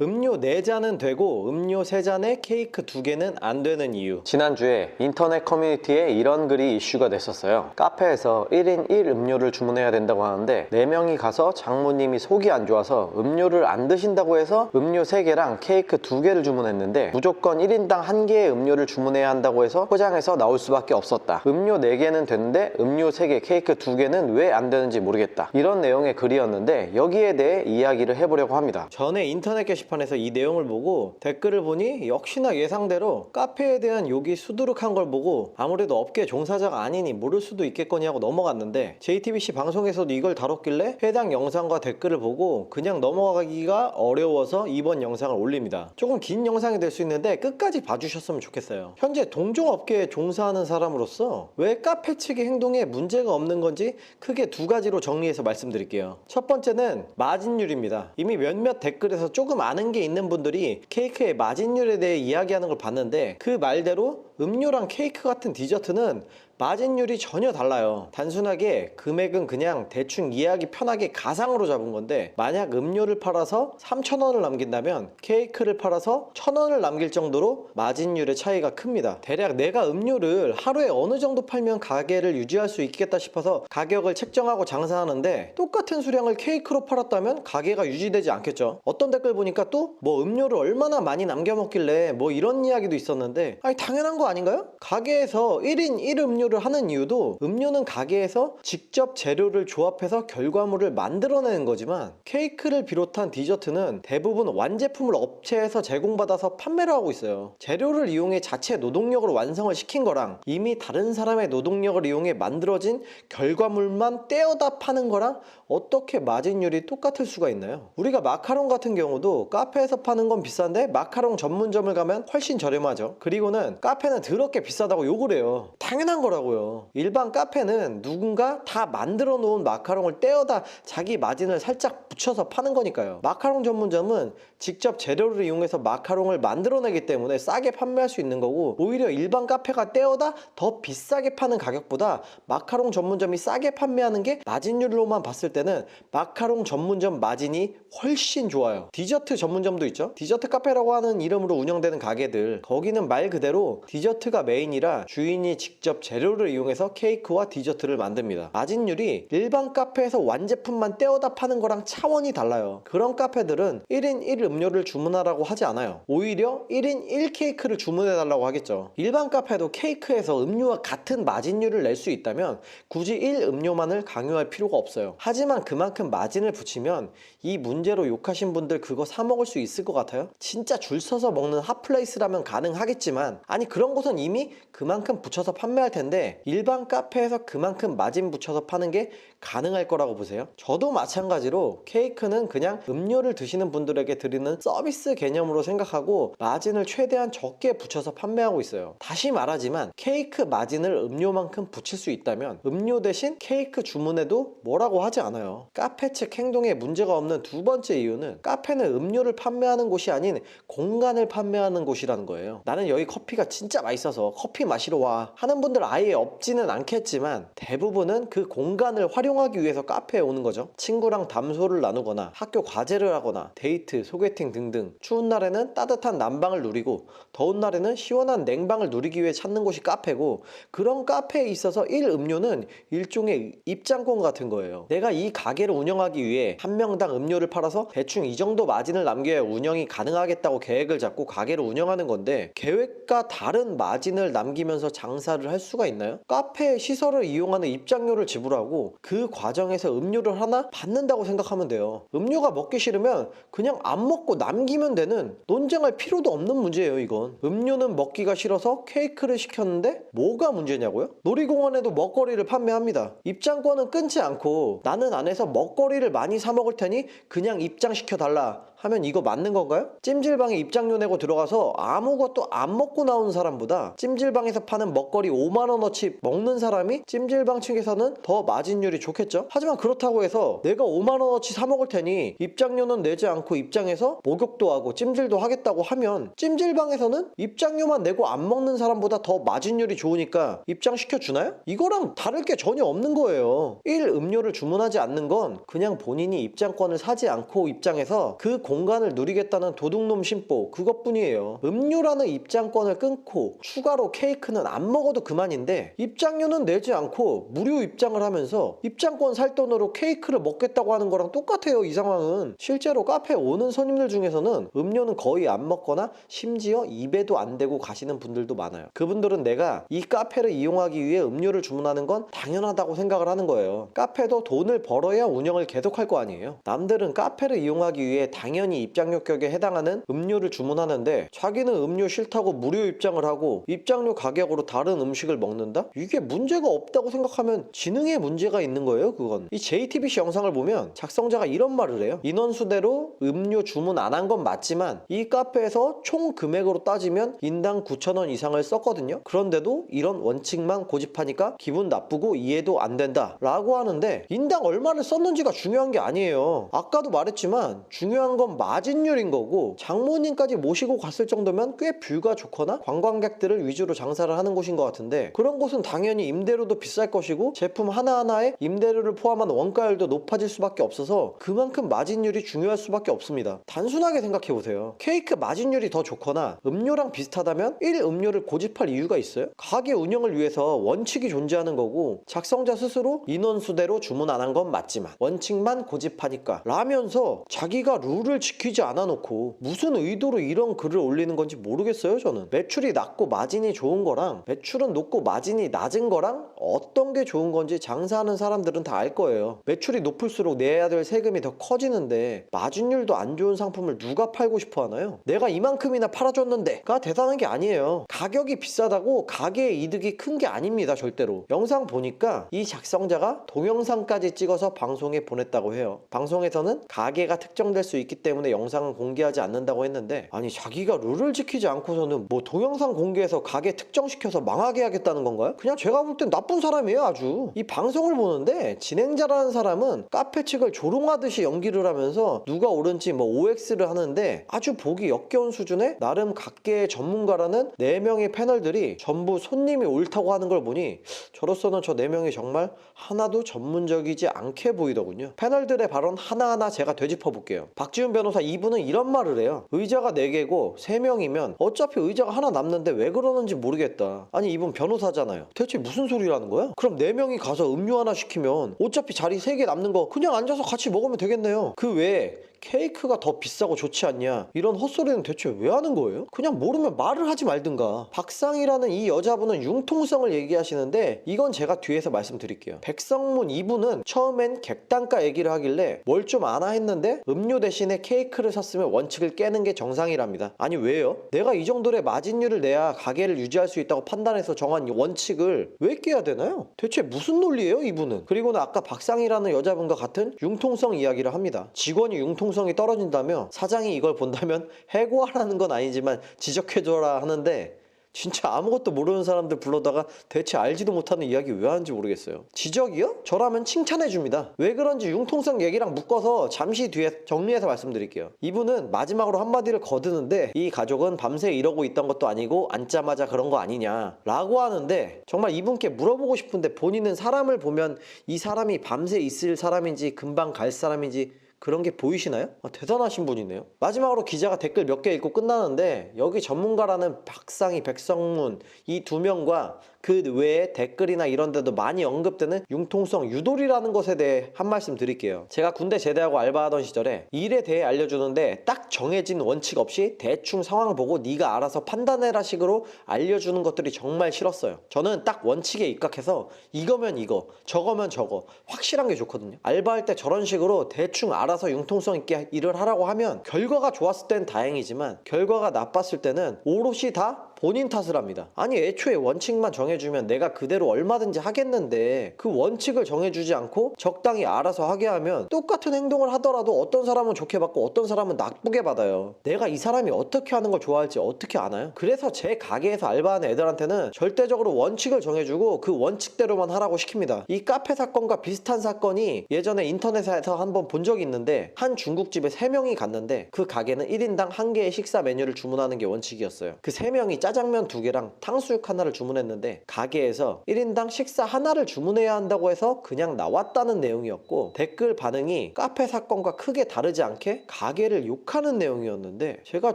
음료 4잔은 되고 음료 3잔에 케이크 2개는 안 되는 이유. 지난주에 인터넷 커뮤니티에 이런 글이 이슈가 됐었어요. 카페에서 1인 1 음료를 주문해야 된다고 하는데 4명이 가서 장모님이 속이 안 좋아서 음료를 안 드신다고 해서 음료 3개랑 케이크 2개를 주문했는데 무조건 1인당 1개의 음료를 주문해야 한다고 해서 포장해서 나올 수밖에 없었다. 음료 4개는 되는데 음료 3개, 케이크 2개는 왜 안 되는지 모르겠다. 이런 내용의 글이었는데 여기에 대해 이야기를 해보려고 합니다. 전에 인터넷 게시 판에서 이 내용을 보고 댓글을 보니 역시나 예상대로 카페에 대한 욕이 수두룩한 걸 보고 아무래도 업계 종사자가 아니니 모를 수도 있겠거니 하고 넘어갔는데 JTBC 방송에서도 이걸 다뤘길래 해당 영상과 댓글을 보고 그냥 넘어가기가 어려워서 이번 영상을 올립니다. 조금 긴 영상이 될 수 있는데 끝까지 봐주셨으면 좋겠어요. 현재 동종업계에 종사하는 사람으로서 왜 카페 측의 행동에 문제가 없는 건지 크게 두 가지로 정리해서 말씀드릴게요. 첫 번째는 마진율입니다. 이미 몇몇 댓글에서 조금 아는 게 있는 분들이 케이크의 마진율에 대해 이야기하는 걸 봤는데 그 말대로 음료랑 케이크 같은 디저트는 마진율이 전혀 달라요. 단순하게 금액은 그냥 대충 이해하기 편하게 가상으로 잡은 건데 만약 음료를 팔아서 3,000원을 남긴다면 케이크를 팔아서 1,000원을 남길 정도로 마진율의 차이가 큽니다. 대략 내가 음료를 하루에 어느 정도 팔면 가게를 유지할 수 있겠다 싶어서 가격을 책정하고 장사하는데 똑같은 수량을 케이크로 팔았다면 가게가 유지되지 않겠죠. 어떤 댓글 보니까 또 뭐 음료를 얼마나 많이 남겨 먹길래 뭐 이런 이야기도 있었는데 아니 당연한 거 아닌가요? 가게에서 1인 1음료 를 하는 이유도 음료는 가게에서 직접 재료를 조합해서 결과물을 만들어내는 거지만 케이크를 비롯한 디저트는 대부분 완제품을 업체에서 제공받아서 판매를 하고 있어요. 재료를 이용해 자체 노동력으로 완성을 시킨 거랑 이미 다른 사람의 노동력을 이용해 만들어진 결과물만 떼어다 파는 거랑 어떻게 마진율이 똑같을 수가 있나요? 우리가 마카롱 같은 경우도 카페에서 파는 건 비싼데 마카롱 전문점을 가면 훨씬 저렴하죠. 그리고는 카페는 더럽게 비싸다고 욕을 해요. 당연한 거라 고요. 일반 카페는 누군가 다 만들어 놓은 마카롱을 떼어다 자기 마진을 살짝 붙여서 파는 거니까요. 마카롱 전문점은 직접 재료를 이용해서 마카롱을 만들어내기 때문에 싸게 판매할 수 있는 거고 오히려 일반 카페가 떼어다 더 비싸게 파는 가격보다 마카롱 전문점이 싸게 판매하는 게 마진율로만 봤을 때는 마카롱 전문점 마진이 훨씬 좋아요. 디저트 전문점도 있죠. 디저트 카페라고 하는 이름으로 운영되는 가게들 거기는 말 그대로 디저트가 메인이라 주인이 직접 재료를 이용해서 케이크와 디저트를 만듭니다. 마진율이 일반 카페에서 완제품만 떼어다 파는 거랑 차 원이 달라요. 그런 카페들은 1인 1 음료를 주문하라고 하지 않아요. 오히려 1인 1 케이크를 주문해 달라고 하겠죠. 일반 카페도 케이크에서 음료와 같은 마진율을 낼 수 있다면 굳이 1 음료만을 강요할 필요가 없어요. 하지만 그만큼 마진을 붙이면 이 문제로 욕하신 분들 그거 사 먹을 수 있을 것 같아요? 진짜 줄 서서 먹는 핫플레이스라면 가능하겠지만 아니 그런 곳은 이미 그만큼 붙여서 판매할 텐데 일반 카페에서 그만큼 마진 붙여서 파는 게 가능할 거라고 보세요? 저도 마찬가지로 케이크는 그냥 음료를 드시는 분들에게 드리는 서비스 개념으로 생각하고 마진을 최대한 적게 붙여서 판매하고 있어요. 다시 말하지만 케이크 마진을 음료만큼 붙일 수 있다면 음료 대신 케이크 주문해도 뭐라고 하지 않아요. 카페 측 행동에 문제가 없는 두 번째 이유는 카페는 음료를 판매하는 곳이 아닌 공간을 판매하는 곳이라는 거예요. 나는 여기 커피가 진짜 맛있어서 커피 마시러 와 하는 분들 아예 없지는 않겠지만 대부분은 그 공간을 활용 하기 위해서 카페에 오는 거죠. 친구랑 담소를 나누거나 학교 과제를 하거나 데이트, 소개팅 등등 추운 날에는 따뜻한 난방을 누리고 더운 날에는 시원한 냉방을 누리기 위해 찾는 곳이 카페고 그런 카페에 있어서 1 음료는 일종의 입장권 같은 거예요. 내가 이 가게를 운영하기 위해 한 명당 음료를 팔아서 대충 이 정도 마진을 남겨야 운영이 가능하겠다고 계획을 잡고 가게를 운영하는 건데 계획과 다른 마진을 남기면서 장사를 할 수가 있나요? 카페 시설을 이용하는 입장료를 지불하고 그 과정에서 음료를 하나 받는다고 생각하면 돼요. 음료가 먹기 싫으면 그냥 안 먹고 남기면 되는 논쟁할 필요도 없는 문제예요, 이건. 음료는 먹기가 싫어서 케이크를 시켰는데 뭐가 문제냐고요? 놀이공원에도 먹거리를 판매합니다. 입장권은 끊지 않고 나는 안에서 먹거리를 많이 사 먹을 테니 그냥 입장시켜 달라. 하면 이거 맞는 건가요? 찜질방에 입장료 내고 들어가서 아무것도 안 먹고 나오는 사람보다 찜질방에서 파는 먹거리 5만원어치 먹는 사람이 찜질방 측에서는 더 마진율이 좋겠죠? 하지만 그렇다고 해서 내가 5만원어치 사 먹을 테니 입장료는 내지 않고 입장해서 목욕도 하고 찜질도 하겠다고 하면 찜질방에서는 입장료만 내고 안 먹는 사람보다 더 마진율이 좋으니까 입장시켜 주나요? 이거랑 다를 게 전혀 없는 거예요. 1 음료를 주문하지 않는 건 그냥 본인이 입장권을 사지 않고 입장해서 그 공 간을 누리겠다는 도둑놈 심보 그것뿐이에요. 음료라는 입장권을 끊고 추가로 케이크는 안 먹어도 그만인데 입장료는 내지 않고 무료 입장을 하면서 입장권 살 돈으로 케이크를 먹겠다고 하는 거랑 똑같아요. 이 상황은 실제로 카페에 오는 손님들 중에서는 음료는 거의 안 먹거나 심지어 입에도 안 대고 가시는 분들도 많아요. 그분들은 내가 이 카페를 이용하기 위해 음료를 주문하는 건 당연하다고 생각을 하는 거예요. 카페도 돈을 벌어야 운영을 계속할 거 아니에요. 남들은 카페를 이용하기 위해 당연히 입장료 격에 해당하는 음료를 주문하는데 자기는 음료 싫다고 무료 입장을 하고 입장료 가격으로 다른 음식을 먹는다? 이게 문제가 없다고 생각하면 지능에 문제가 있는 거예요, 그건. 이 JTBC 영상을 보면 작성자가 이런 말을 해요. 인원수대로 음료 주문 안 한 건 맞지만 이 카페에서 총 금액으로 따지면 인당 9,000원 이상을 썼거든요. 그런데도 이런 원칙만 고집하니까 기분 나쁘고 이해도 안 된다. 라고 하는데 인당 얼마를 썼는지가 중요한 게 아니에요. 아까도 말했지만 중요한 건 마진율인 거고 장모님까지 모시고 갔을 정도면 꽤 뷰가 좋거나 관광객들을 위주로 장사를 하는 곳인 것 같은데 그런 곳은 당연히 임대료도 비쌀 것이고 제품 하나하나에 임대료를 포함한 원가율도 높아질 수밖에 없어서 그만큼 마진율이 중요할 수밖에 없습니다. 단순하게 생각해 보세요. 케이크 마진율이 더 좋거나 음료랑 비슷하다면 1 음료를 고집할 이유가 있어요? 가게 운영을 위해서 원칙이 존재하는 거고 작성자 스스로 인원수대로 주문 안 한 건 맞지만 원칙만 고집하니까 라면서 자기가 룰을 지키지 않아 놓고 무슨 의도로 이런 글을 올리는 건지 모르겠어요 저는. 매출이 낮고 마진이 좋은 거랑 매출은 높고 마진이 낮은 거랑 어떤 게 좋은 건지 장사하는 사람들은 다 알 거예요. 매출이 높을수록 내야 될 세금이 더 커지는데 마진율도 안 좋은 상품을 누가 팔고 싶어 하나요? 내가 이만큼이나 팔아줬는데가 대단한 게 아니에요. 가격이 비싸다고 가게의 이득이 큰 게 아닙니다 절대로. 영상 보니까 이 작성자가 동영상까지 찍어서 방송에 보냈다고 해요. 방송에서는 가게가 특정될 수 있기 때문에 영상은 공개하지 않는다고 했는데 아니 자기가 룰을 지키지 않고서는 뭐 동영상 공개해서 가게 특정시켜서 망하게 하겠다는 건가요? 그냥 제가 볼 땐 나쁜 사람이에요 아주 이 방송을 보는데 진행자라는 사람은 카페 측을 조롱하듯이 연기를 하면서 누가 옳은지 뭐 OX를 하는데 아주 보기 역겨운 수준의 나름 각계의 전문가라는 4명의 패널들이 전부 손님이 옳다고 하는 걸 보니 저로서는 저 4명이 정말 하나도 전문적이지 않게 보이더군요. 패널들의 발언 하나하나 제가 되짚어 볼게요. 박지훈 변호사 이분은 이런 말을 해요. 의자가 4개고 3명이면 어차피 의자가 하나 남는데 왜 그러는지 모르겠다. 아니 이분 변호사잖아요. 대체 무슨 소리라는 거야? 그럼 4명이 가서 음료 하나 시키면 어차피 자리 3개 남는 거 그냥 앉아서 같이 먹으면 되겠네요. 그 외에 케이크가 더 비싸고 좋지 않냐 이런 헛소리는 대체 왜 하는 거예요? 그냥 모르면 말을 하지 말든가 박상이라는 이 여자분은 융통성을 얘기하시는데 이건 제가 뒤에서 말씀드릴게요 백성문 이분은 처음엔 객단가 얘기를 하길래 뭘 좀 아나 했는데 음료 대신에 케이크를 샀으면 원칙을 깨는 게 정상이랍니다 아니 왜요? 내가 이 정도의 마진율을 내야 가게를 유지할 수 있다고 판단해서 정한 이 원칙을 왜 깨야 되나요? 대체 무슨 논리예요 이분은 그리고는 아까 박상이라는 여자분과 같은 융통성 이야기를 합니다 직원이 융통 융통성이 떨어진다며 사장이 이걸 본다면 해고하라는 건 아니지만 지적해줘라 하는데 진짜 아무것도 모르는 사람들 불러다가 대체 알지도 못하는 이야기 왜 하는지 모르겠어요. 지적이요? 저라면 칭찬해 줍니다. 왜 그런지 융통성 얘기랑 묶어서 잠시 뒤에 정리해서 말씀드릴게요. 이분은 마지막으로 한마디를 거드는데 이 가족은 밤새 이러고 있던 것도 아니고 앉자마자 그런 거 아니냐 라고 하는데 정말 이분께 물어보고 싶은데 본인은 사람을 보면 이 사람이 밤새 있을 사람인지 금방 갈 사람인지 그런 게 보이시나요? 아, 대단하신 분이네요. 마지막으로 기자가 댓글 몇 개 읽고 끝나는데 여기 전문가라는 박상희, 백성문 이 두 명과 그 외에 댓글이나 이런 데도 많이 언급되는 융통성 유돌이라는 것에 대해 한 말씀 드릴게요. 제가 군대 제대하고 알바하던 시절에 일에 대해 알려주는데 딱 정해진 원칙 없이 대충 상황 보고 네가 알아서 판단해라 식으로 알려주는 것들이 정말 싫었어요. 저는 딱 원칙에 입각해서 이거면 이거, 저거면 저거 확실한 게 좋거든요. 알바할 때 저런 식으로 대충 알아서 융통성 있게 일을 하라고 하면 결과가 좋았을 땐 다행이지만 결과가 나빴을 때는 오롯이 다 본인 탓을 합니다. 아니 애초에 원칙만 정해주면 내가 그대로 얼마든지 하겠는데 그 원칙을 정해주지 않고 적당히 알아서 하게 하면 똑같은 행동을 하더라도 어떤 사람은 좋게 받고 어떤 사람은 나쁘게 받아요. 내가 이 사람이 어떻게 하는 걸 좋아할지 어떻게 아나요? 그래서 제 가게에서 알바하는 애들한테는 절대적으로 원칙을 정해주고 그 원칙대로만 하라고 시킵니다. 이 카페 사건과 비슷한 사건이 예전에 인터넷에서 한번 본 적이 있는데 한 중국집에 3명이 갔는데 그 가게는 1인당 한 개의 식사 메뉴를 주문하는 게 원칙이었어요. 그 3명이 짜증 짜장면 두 개랑 탕수육 하나를 주문했는데 가게에서 1인당 식사 하나를 주문해야 한다고 해서 그냥 나왔다는 내용이었고 댓글 반응이 카페 사건과 크게 다르지 않게 가게를 욕하는 내용이었는데 제가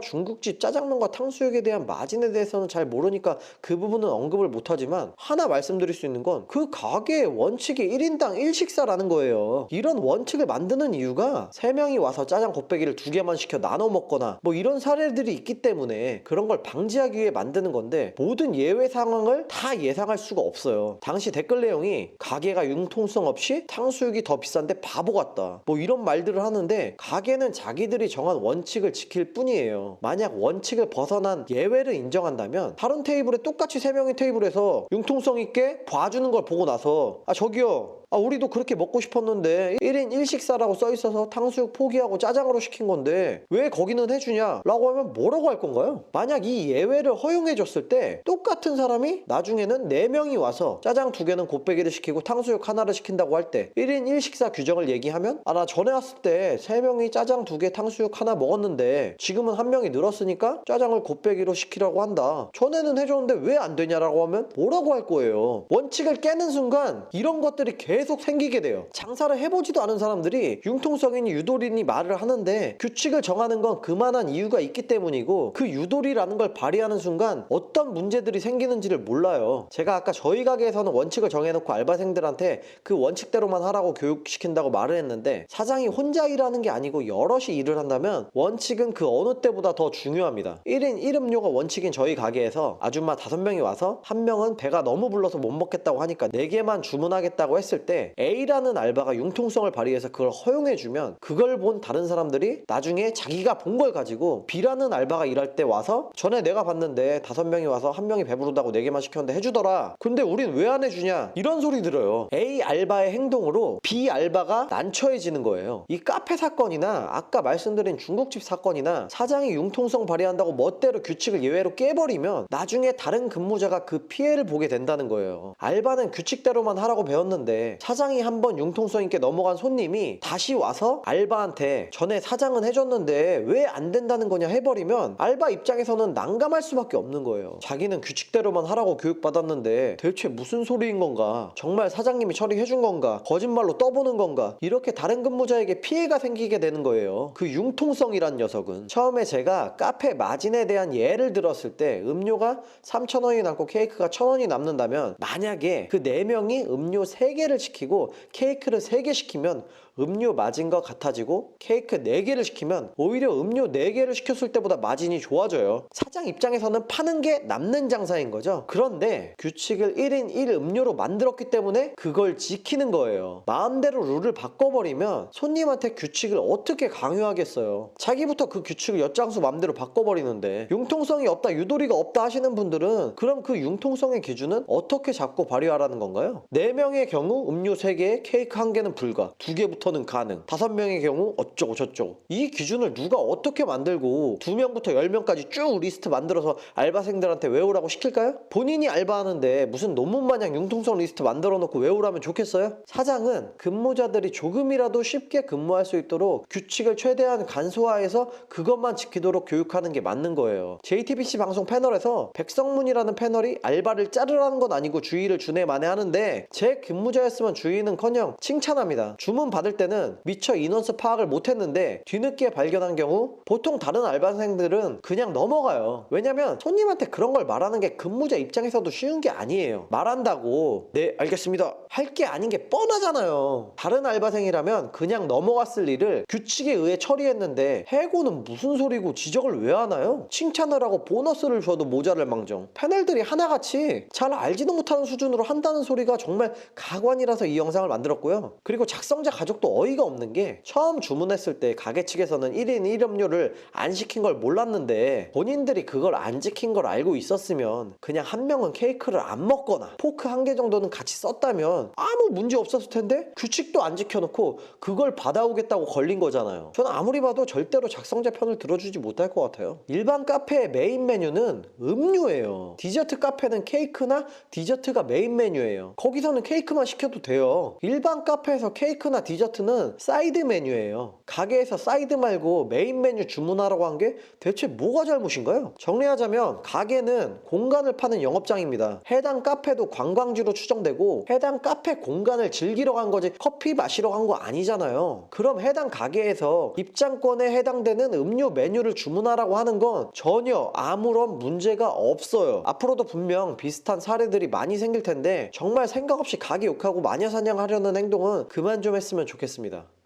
중국집 짜장면과 탕수육에 대한 마진에 대해서는 잘 모르니까 그 부분은 언급을 못하지만 하나 말씀드릴 수 있는 건 그 가게의 원칙이 1인당 1식사라는 거예요. 이런 원칙을 만드는 이유가 3명이 와서 짜장 곱빼기를 두 개만 시켜 나눠 먹거나 뭐 이런 사례들이 있기 때문에 그런 걸 방지하기 위해 만 드는 건데 모든 예외 상황을 다 예상할 수가 없어요. 당시 댓글 내용이 가게가 융통성 없이 탕수육이 더 비싼데 바보 같다. 뭐 이런 말들을 하는데 가게는 자기들이 정한 원칙을 지킬 뿐이에요. 만약 원칙을 벗어난 예외를 인정한다면 다른 테이블에 똑같이 3명의 테이블에서 융통성 있게 봐주는 걸 보고 나서 아 저기요 아, 우리도 그렇게 먹고 싶었는데 1인 1식사라고 써 있어서 탕수육 포기하고 짜장으로 시킨 건데 왜 거기는 해주냐? 라고 하면 뭐라고 할 건가요? 만약 이 예외를 허용해 줬을 때 똑같은 사람이 나중에는 4명이 와서 짜장 두 개는 곱빼기를 시키고 탕수육 하나를 시킨다고 할 때 1인 1식사 규정을 얘기하면 아 나 전에 왔을 때 3명이 짜장 두개 탕수육 하나 먹었는데 지금은 한 명이 늘었으니까 짜장을 곱빼기로 시키라고 한다. 전에는 해줬는데 왜 안 되냐라고 하면 뭐라고 할 거예요? 원칙을 깨는 순간 이런 것들이 계속 생기게 돼요. 장사를 해보지도 않은 사람들이 융통성이니 유도리니 말을 하는데 규칙을 정하는 건 그만한 이유가 있기 때문이고 그 유도리라는 걸 발휘하는 순간 어떤 문제들이 생기는지를 몰라요. 제가 아까 저희 가게에서는 원칙을 정해놓고 알바생들한테 그 원칙대로만 하라고 교육시킨다고 말을 했는데 사장이 혼자 일하는 게 아니고 여럿이 일을 한다면 원칙은 그 어느 때보다 더 중요합니다. 1인 1음료가 원칙인 저희 가게에서 아줌마 5명이 와서 한 명은 배가 너무 불러서 못 먹겠다고 하니까 4개만 주문하겠다고 했을 때 A라는 알바가 융통성을 발휘해서 그걸 허용해주면 그걸 본 다른 사람들이 나중에 자기가 본 걸 가지고 B라는 알바가 일할 때 와서 전에 내가 봤는데 5명이 와서 한 명이 배부르다고 4개만 시켰는데 해주더라. 근데 우린 왜 안 해주냐? 이런 소리 들어요. A 알바의 행동으로 B 알바가 난처해지는 거예요. 이 카페 사건이나 아까 말씀드린 중국집 사건이나 사장이 융통성 발휘한다고 멋대로 규칙을 예외로 깨버리면 나중에 다른 근무자가 그 피해를 보게 된다는 거예요. 알바는 규칙대로만 하라고 배웠는데 사장이 한번 융통성 있게 넘어간 손님이 다시 와서 알바한테 전에 사장은 해줬는데 왜 안 된다는 거냐 해버리면 알바 입장에서는 난감할 수밖에 없는 거예요. 자기는 규칙대로만 하라고 교육받았는데 대체 무슨 소리인 건가? 정말 사장님이 처리해준 건가? 거짓말로 떠보는 건가? 이렇게 다른 근무자에게 피해가 생기게 되는 거예요. 그 융통성이란 녀석은 처음에 제가 카페 마진에 대한 예를 들었을 때 음료가 3,000원이 남고 케이크가 1,000원이 남는다면 만약에 그 4명이 음료 3개를 시키고 케이크를 3개 시키면 음료 마진과 같아지고 케이크 4개를 시키면 오히려 음료 4개를 시켰을 때보다 마진이 좋아져요. 사장 입장에서는 파는 게 남는 장사인 거죠. 그런데 규칙을 1인 1 음료로 만들었기 때문에 그걸 지키는 거예요. 마음대로 룰을 바꿔버리면 손님한테 규칙을 어떻게 강요하겠어요. 자기부터 그 규칙을 엿장수 마음대로 바꿔버리는데 융통성이 없다, 유도리가 없다 하시는 분들은 그럼 그 융통성의 기준은 어떻게 잡고 발휘하라는 건가요? 4명의 경우 음료 3개, 케이크 1개는 불가, 2개부터 는 가능, 5명의 경우 어쩌고 저쩌고 이 기준을 누가 어떻게 만들고 2명부터 10명까지 쭉 리스트 만들어서 알바생들한테 외우라고 시킬까요? 본인이 알바하는데 무슨 논문 마냥 융통성 리스트 만들어 놓고 외우라면 좋겠어요? 사장은 근무자들이 조금이라도 쉽게 근무할 수 있도록 규칙을 최대한 간소화해서 그것만 지키도록 교육하는 게 맞는 거예요. JTBC 방송 패널에서 백성문이라는 패널이 알바를 자르라는 건 아니고 주의를 주네 만에 하는데 제 근무자였으면 주의는커녕 칭찬합니다. 주문 받을 때는 미처 인원수 파악을 못했는데 뒤늦게 발견한 경우 보통 다른 알바생들은 그냥 넘어가요. 왜냐면 손님한테 그런 걸 말하는 게 근무자 입장에서도 쉬운 게 아니에요. 말한다고 네 알겠습니다 할 게 아닌 게 뻔하잖아요. 다른 알바생이라면 그냥 넘어갔을 일을 규칙에 의해 처리했는데 해고는 무슨 소리고 지적을 왜 하나요? 칭찬을 하고 보너스를 줘도 모자랄 망정. 패널들이 하나같이 잘 알지도 못하는 수준으로 한다는 소리가 정말 가관이라서 이 영상을 만들었고요. 그리고 작성자 가족 도 어이가 없는 게 처음 주문했을 때 가게 측에서는 1인 1음료를 안 시킨 걸 몰랐는데 본인들이 그걸 안 지킨 걸 알고 있었으면 그냥 한 명은 케이크를 안 먹거나 포크 한 개 정도는 같이 썼다면 아무 문제 없었을 텐데 규칙도 안 지켜놓고 그걸 받아오겠다고 걸린 거잖아요. 저는 아무리 봐도 절대로 작성자 편을 들어주지 못할 것 같아요. 일반 카페의 메인 메뉴는 음료예요. 디저트 카페는 케이크나 디저트가 메인 메뉴예요. 거기서는 케이크만 시켜도 돼요. 일반 카페에서 케이크나 디저트 는 사이드 메뉴예요. 가게에서 사이드 말고 메인 메뉴 주문하라고 한 게 대체 뭐가 잘못인가요? 정리하자면 가게는 공간을 파는 영업장입니다. 해당 카페도 관광지로 추정되고 해당 카페 공간을 즐기러 간 거지 커피 마시러 간 거 아니잖아요. 그럼 해당 가게에서 입장권에 해당되는 음료 메뉴를 주문하라고 하는 건 전혀 아무런 문제가 없어요. 앞으로도 분명 비슷한 사례들이 많이 생길 텐데 정말 생각 없이 가게 욕하고 마녀 사냥하려는 행동은 그만 좀 했으면 좋겠습니다.